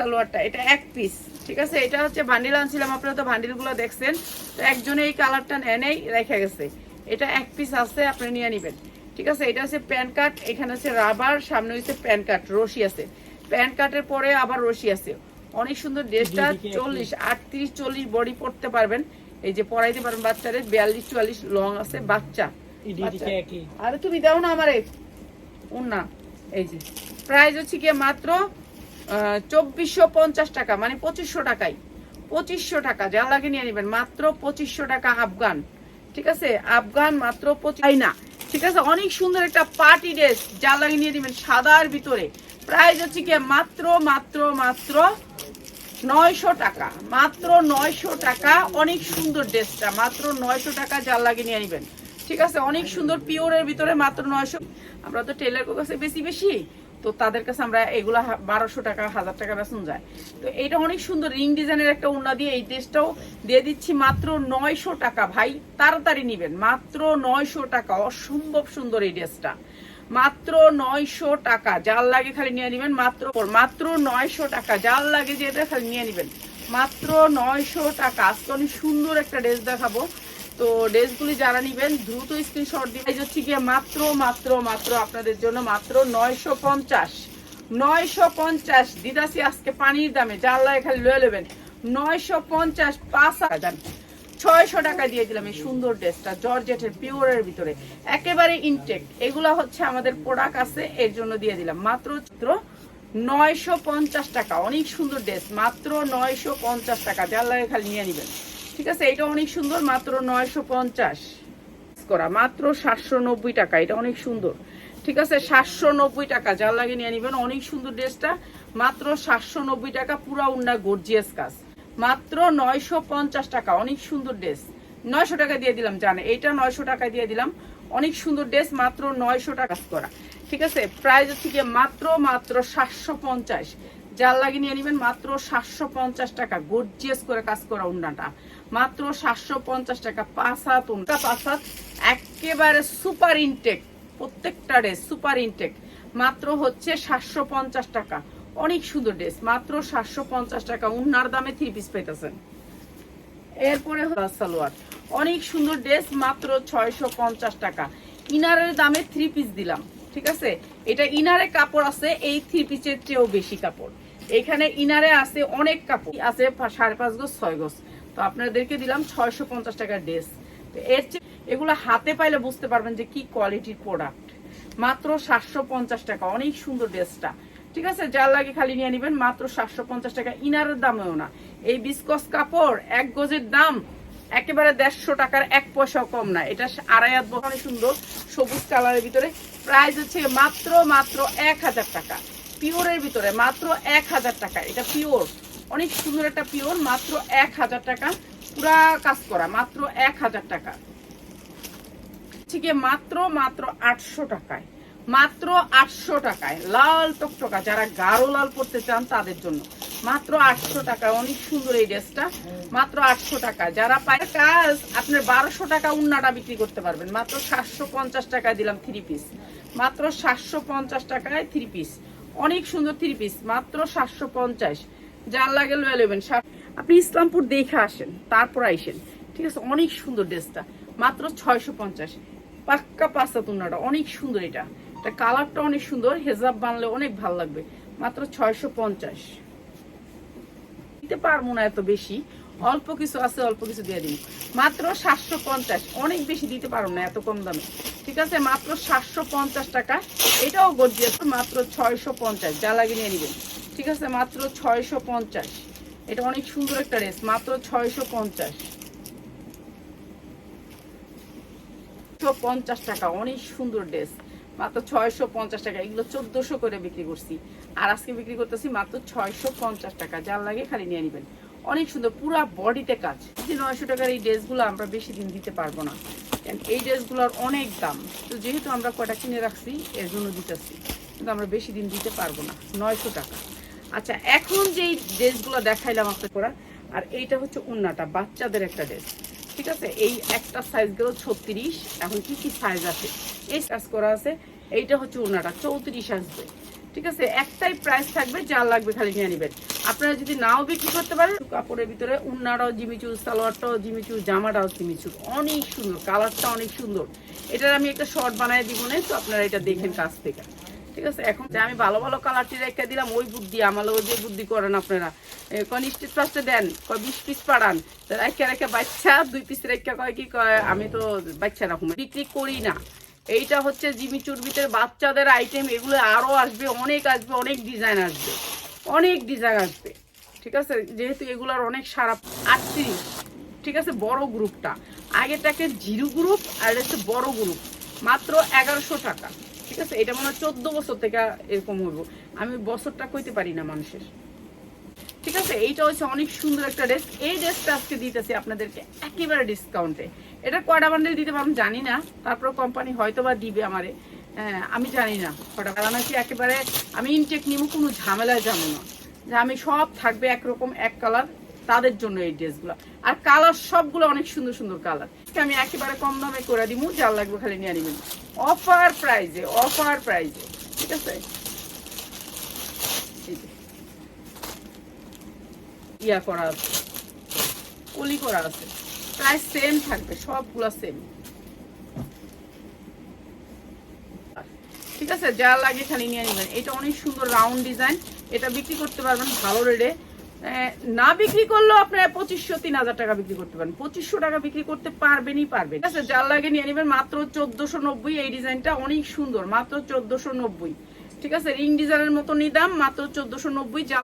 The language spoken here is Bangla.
সালোয়ারটা এটা এক পিস ঠিক আছে? এটা হচ্ছে বান্ডিল আনছিলাম আপনারা তো বান্ডিলগুলো দেখছেন। তো একজনে এই কালারটা নেই রেখে গেছে। এটা এক পিস আছে আপনি নিয়ে নেবেন ঠিক আছে? এটা হচ্ছে প্যান কাট এখানে হচ্ছে রাবার সামনে হচ্ছে প্যান কাট রশি আছে। প্যান কাটের পরে আবার রশি আছে। অনেক সুন্দর ড্রেসটা। চল্লিশ আটত্রিশ চল্লিশ বডি পড়তে পারবেন। এই যে পরাইতে পারবেন বাচ্চাদের বিয়াল্লিশ চুয়াল্লিশ লং আছে বাচ্চা। আরে তুমি দাও না আমারে। না এই যে। প্রাইস হচ্ছে গিয়ে মাত্র চব্বিশশো পঞ্চাশ টাকা মানে পঁচিশশো টাকাই পঁচিশশো টাকা যা লাগে নিয়ে নেবেন। মাত্র পঁচিশশো টাকা আফগান। ঠিক আছে? আফগান মাত্র পঁচিশ না? ঠিক আছে? অনেক সুন্দর একটা পার্টি ড্রেস যা লাগে নিয়ে নেবেন সাদার ভিতরে। প্রাইস হচ্ছে কি মাত্র মাত্র মাত্র নয়শো টাকা। মাত্র নয়শো টাকা অনেক সুন্দর ড্রেসটা। মাত্র নয়শো টাকা যার লাগে নিয়ে নেবেন। ঠিক আছে? অনেক সুন্দর পিওরের ভিতরে মাত্র নয়শো আমরা তো টেলার কাছে বেশি বেশি। তো তাদের কাছে আমরা এগুলা বারোশো টাকা, হাজার টাকা বেতন যায়। তো এটা অনেক সুন্দর রিং ডিজাইনের একটা উন্না দিয়ে এই ড্রেসটাও দিয়ে দিচ্ছি। মাত্র নয়শো টাকা, ভাই, তাড়াতাড়ি নিবেন। মাত্র নয়শো টাকা, অসম্ভব সুন্দর এই ড্রেসটা। মাত্র নয়শো টাকা, যার লাগে খালি নিয়ে নেবেন। মাত্র মাত্র নয়শো টাকা, যার লাগে যে এটা খালি নিয়ে নেবেন। মাত্র নয়শো টাকা। আজকে অনেক সুন্দর একটা ড্রেস দেখাবো। তো ড্রেসগুলি যারা নেবেন, দ্রুত স্ক্রিনশট দিয়ে হচ্ছে গিয়ে মাত্র মাত্র মাত্র আপনাদের জন্য মাত্র নয়শো পঞ্চাশ। নয়শো পঞ্চাশ দিদাসি আজকে পানির দামে লাগে খালি লয়ে নেবেন। নয়শো পঞ্চাশ পাঁচ হাজার ছয়শো টাকা দিয়ে দিলাম এই সুন্দর ড্রেসটা, জর্জেটের, পিওরের ভিতরে। একেবারে ইনটেক এগুলো হচ্ছে আমাদের প্রোডাক্ট আছে, এর জন্য দিয়ে দিলাম। মাত্র চিত্র নয়শো পঞ্চাশ টাকা। অনেক সুন্দর ড্রেস, মাত্র নয়শো পঞ্চাশ টাকা। লাগে খালি নিয়ে নেবেন। ঠিক আছে, এটা অনেক সুন্দর, মাত্র নয়শো পঞ্চাশ করা, মাত্র সাতশো নব্বই টাকা, এটা অনেক সুন্দর। ঠিক আছে, সাতশো নব্বই টাকা, যার লাগে নিয়ে নেবেন, অনেক সুন্দর ড্রেসটা, মাত্র সাতশো নব্বই টাকা, পুরা উন্না গর্জিয়াস কাজ। মাত্র নয়শো পঞ্চাশ টাকা, অনেক সুন্দর ড্রেস। নয়শো টাকা দিয়ে দিলাম, জানে, এইটা নয়শো টাকা দিয়ে দিলাম। অনেক সুন্দর ড্রেস, মাত্র নয়শো টাকা করা। ঠিক আছে হচ্ছে গিয়ে মাত্র মাত্র সাতশো পঞ্চাশ। যার লাগিয়ে নিয়ে নেবেন মাত্র সাতশো পঞ্চাশ টাকা। গর্জিয়াস করে কাজ করা উন্নাটা মাত্র সাতশো পঞ্চাশ টাকা, পাঁচ হাত উন্না পাঁচ হাত। একেবারে সুপার ইনটেক, প্রত্যেকটা ড্রেস সুপার ইনটেক। মাত্র হচ্ছে সাতশো পঞ্চাশ টাকা। অনেক সুন্দর ড্রেস, মাত্র সাতশো পঞ্চাশ টাকা। উন্নার দামে থ্রি পিস পেতেছেন এরপরে সালোয়ার অনেক সুন্দর ড্রেস, মাত্র ছয়শো পঞ্চাশ টাকা। ইনারের দামে থ্রি পিস দিলাম, ঠিক আছে? এটা ইনারে কাপড় আছে, এই থ্রি পিসের চেয়েও বেশি কাপড়। এখানে ইনারে আছে অনেক কাপড়। আছে সাড়ে পাঁচ গজ, ছয় গজ। তো আপনাদেরকে দিলাম ছয়শো পঞ্চাশ টাকার ড্রেস। এর চেয়ে এগুলো হাতে পাইলে বুঝতে পারবেন যে কি কোয়ালিটির প্রোডাক্ট। মাত্র সাতশো পঞ্চাশ টাকা, অনেক সুন্দর ড্রেসটা। ঠিক আছে? যার লাগে খালি নিয়ে নেবেন, মাত্র সাতশো পঞ্চাশ টাকা। ইনারের দামেও না। এই বিস্কস কাপড় এক গজের দাম একেবারে দেড়শো টাকার এক পয়সাও কম না। এটা আড়াই হাত বসানো সুন্দর। সবুজ কালারের ভিতরে। প্রাইস হচ্ছে মাত্র মাত্র এক হাজার টাকা। পিওরের ভিতরে মাত্র এক হাজার টাকা। এটা পিওর। অনেক সুন্দর একটা পিওর, মাত্র এক হাজার টাকা। পুরা কাজ করা, মাত্র এক হাজার টাকা। গিয়ে মাত্র মাত্র আটশো টাকায়। মাত্র আটশো টাকায়। লাল টকটকা, যারা গাঢ় লাল পড়তে চান তাদের জন্য। মাত্র আটশো টাকা অনেক সুন্দর এই ড্রেসটা। মাত্র আটশো টাকা যারা পায় কাজ, আপনার বারোশো টাকা উন্নাটা বিক্রি করতে পারবেন। মাত্র সাতশো পঞ্চাশ টাকায় দিলাম থ্রি পিস মাত্র সাতশো পঞ্চাশ টাকায় থ্রি পিস অনেক সুন্দর থ্রি পিস মাত্র সাতশো পঞ্চাশ। যার লাগে লয়ে আপনি ইসলামপুর দেখে আসেন, তারপর আইসেন। ঠিক আছে, অনেক সুন্দর ড্রেসটা, মাত্র ছয়শো পঞ্চাশ। পাক্কা পাস্তা তুন্নাটা অনেক সুন্দর এটা। এটা কালারটা অনেক সুন্দর, হেজাব বানলে অনেক ভালো লাগবে, মাত্র ছয়শো পঞ্চাশ। দিতে পারব না এত বেশি অল্প কিছু আছে, অল্প কিছু দিয়ে দিন। মাত্র সাতশো পঞ্চাশ। অনেক বেশি দিতে পারব না এত কম দামে। ঠিক আছে? মাত্র সাতশো পঞ্চাস টাকা। এটাও গর্জিয়াস। মাত্র ছয়শো পঞ্চাশ। যা লাগে নিয়ে নেবেন। ঠিক আছে? মাত্র ছয়শো পঞ্চাশ। এটা অনেক সুন্দর একটা রেস। মাত্র ছয়শো পঞ্চাশ। পঞ্চাশ টাকা। অনেক সুন্দর ড্রেস। মাত্র ছয়শো পঞ্চাশ টাকা। এগুলো চোদ্দশো করে বিক্রি করছি। আর আজকে বিক্রি করতেছি মাত্র ছয়শো পঞ্চাশ টাকা। যার লাগে খালি নিয়ে নেবেন। অনেক সুন্দর, পুরা বডিতে কাজ। যে নয়শো টাকার এই ড্রেসগুলো আমরা বেশি দিন দিতে পারব না। এই ড্রেসগুলোর অনেক দাম। তো যেহেতু আমরা কয়টা কিনে রাখছি, এর জন্য দিতেছি। কিন্তু আমরা বেশি দিন দিতে পারব না, নয়শো টাকা। আচ্ছা এখন যেই ড্রেসগুলো দেখাইলাম আপনার করা আর এইটা হচ্ছে উন্নাটা, বাচ্চাদের একটা ড্রেস। ঠিক আছে? এই একটা সাইজ গেল ছত্রিশ, এখন কি কি সাইজ আছে? এই কাজ করা আছে, এইটা হচ্ছে উন্নাটা, চৌত্রিশ আসবে। ঠিক আছে? একটাই প্রাইস থাকবে যা লাগবে খালি নিয়ে নেবেন। আপনারা যদি নাও বিক্রি করতে পারেন, কাপড়ের ভিতরে উন্নাটাও জিমিচুর সালোয়ারটাও জিমিচুর জামাটাও জিমিচুর অনেক সুন্দর, কালারটা অনেক সুন্দর। এটার আমি একটা শর্ট বানায় দিব না, তো আপনারা এটা দেখেন কাছ থেকে। ঠিক আছে? এখন যে আমি ভালো ভালো কালারটি রেখে দিলাম, ওই বুদ্ধি, আমার লোক যে বুদ্ধি করেন আপনারা। কোন স্টিচ ফার্স্টে দেন, কয় বিশ পিস পাড়ান। রেখে রেখে, বাচ্চা, দুই পিস রেখে কয় কি কয়, আমি তো বাচ্চা রাখুন বিক্রি করি না। এইটা হচ্ছে জিমি চুরবিতের বাচ্চাদের আইটেম এগুলো আরও আসবে, অনেক আসবে, অনেক ডিজাইন আসবে, অনেক ডিজাইন আসবে, ঠিক আছে? যেহেতু এগুলোর অনেক সারা আটত্রিশ, ঠিক আছে? বড় গ্রুপটা। আগেটাকে জিরো গ্রুপ আর হচ্ছে বড় গ্রুপ, মাত্র এগারোশো টাকা, ঠিক আছে? এটা মনে হয় চোদ্দ বছর থেকে এরকম হইব। আমি বছরটা কইতে পারি না মানুষের। ঠিক আছে? এইটা হচ্ছে অনেক সুন্দর একটা ড্রেস এই ড্রেসটা আজকে দিতেছি আপনাদেরকে একেবারে ডিসকাউন্টে এটা কয়টা বান্ডেল দিতে পারব জানি না। তারপর কোম্পানি হয়তো বা দিবে আমারে। হ্যাঁ, আমি জানি না কটা কারণ কি একেবারে আমি ইনটেক নিব কোনো ঝামেলায় যাব না। যে আমি সব থাকবে একরকম এক কালার তাদের জন্য এই ড্রেসগুলো। আর কালার সবগুলো অনেক সুন্দর সুন্দর কালার আমি একেবারে কম দামে করে দিব যার লাগবে খালি নিয়ে নেবেন। অফার প্রাইজে অফার প্রাইজে ঠিক আছে। ইয়া করা আছে কলি করা আছে। প্রায় সেম থাকবে, সবগুলো সেম ঠিক আছে? যা লাগে খালি নিয়ে নেবেন। এটা অনেক সুন্দর রাউন্ড ডিজাইন এটা বিক্রি করতে পারবেন ভালো না বিক্রি করলেও আপনারা পঁচিশশো, তিন হাজার টাকা বিক্রি করতে পারেন। পঁচিশশো টাকা বিক্রি করতে পারবেনই পারবেন। ঠিক আছে? যার লাগে নিয়ে নেবেন। মাত্র চোদ্দশো নব্বই এই ডিজাইনটা অনেক সুন্দর। মাত্র চোদ্দশো নব্বই। ঠিক আছে? রিং ডিজাইনের মতো নিদাম মাত্র চোদ্দশো নব্বই